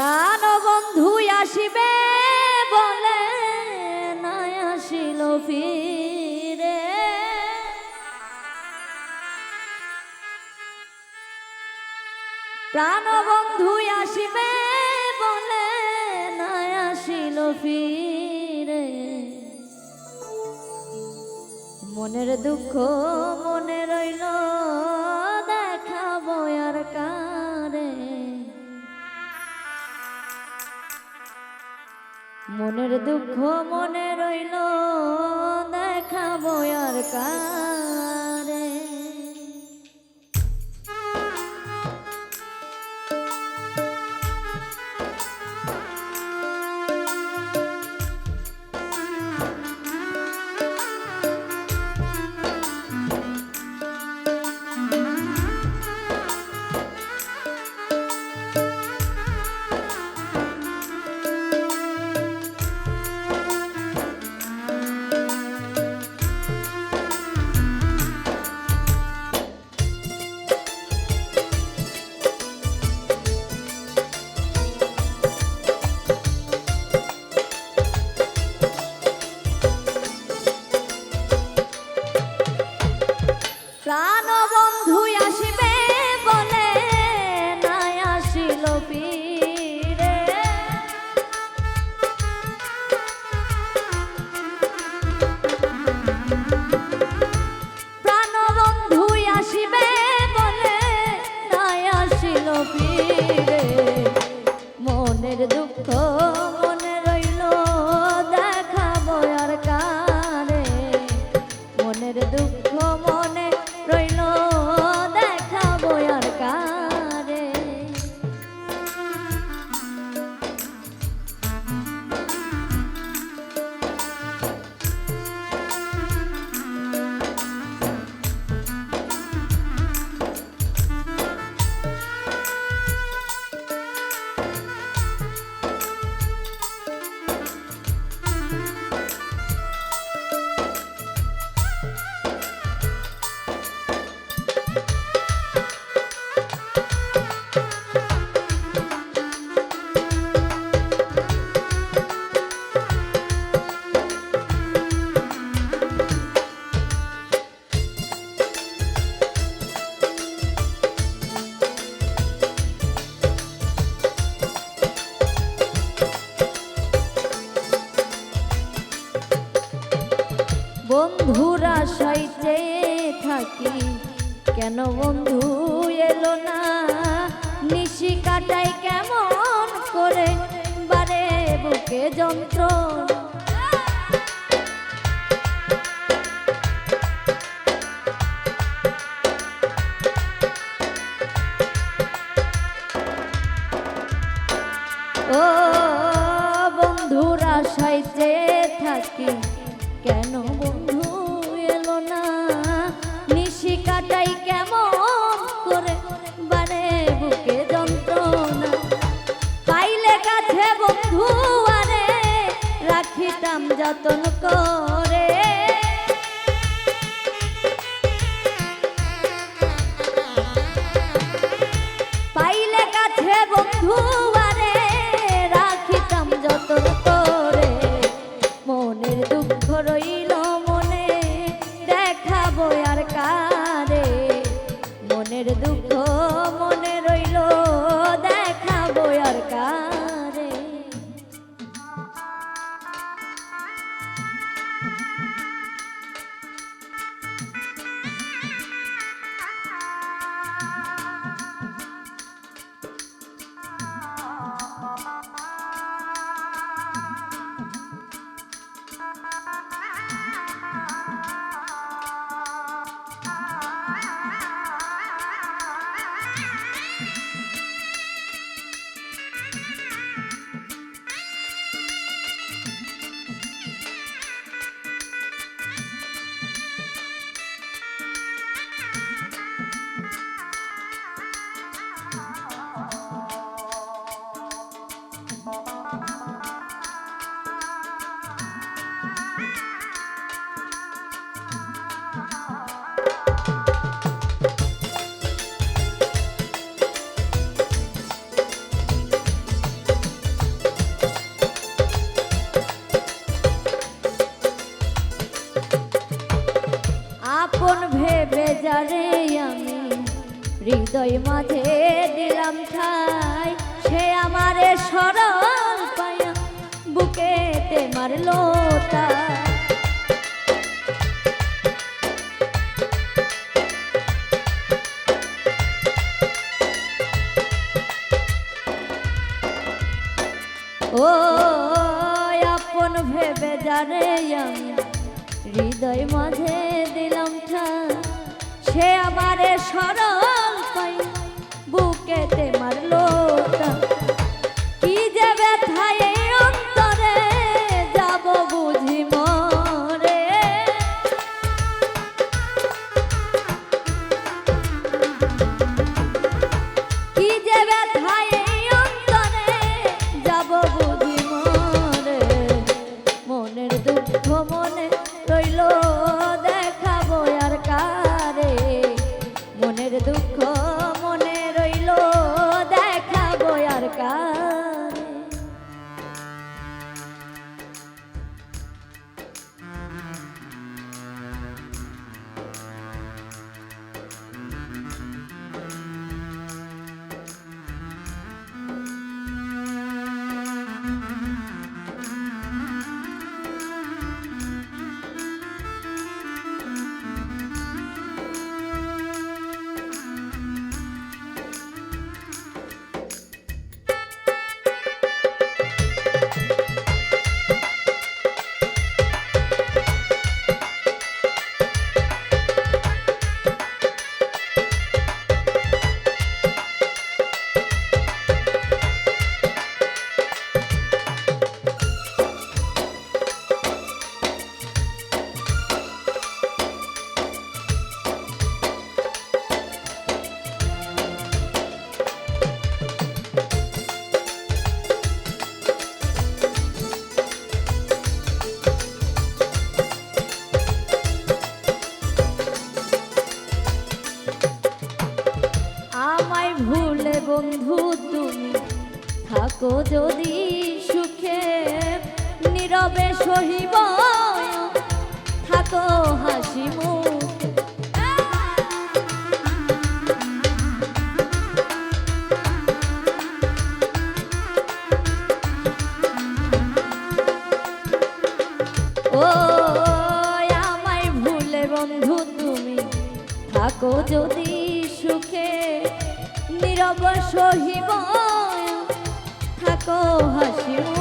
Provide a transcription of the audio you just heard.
প্রাণ বন্ধু আসিবে বলে নাই আসিল ফিরে। প্রাণ বন্ধু আসিবে বলে নাই আসিল ফিরে। মনের দুঃখ মনে রইল মনের দুঃখ মনে রইল দেখাবো আর কারে। কেন বন্ধু, এলো না? নিশি কাটাই কেমন করে? বারে বুকে যন্ত্র বন্ধুরা, সাইতে থাকি। কেন বন্ধু? কেমন করে বারে বুকে যন্ত্রণা। পাইলে কাছে বন্ধু আরে রাখিতাম যতন করে। হৃদয় মাঝে দিলাম ঠাই। সে আমারে সরল পায়া বুকেতে মারলো তাই। ও আপন ভেবে জানে আমি, হৃদয় মাঝে দিলাম ঠাই। সে আমারে সরল ভুলে বন্ধু তুমি, থাকো যদি সুখে, নীরবে সহিব। থাকো হাসি ও, আমায় ভুলে বন্ধু তুমি, থাকো যদি নীরব সহিব। থাকো হাসি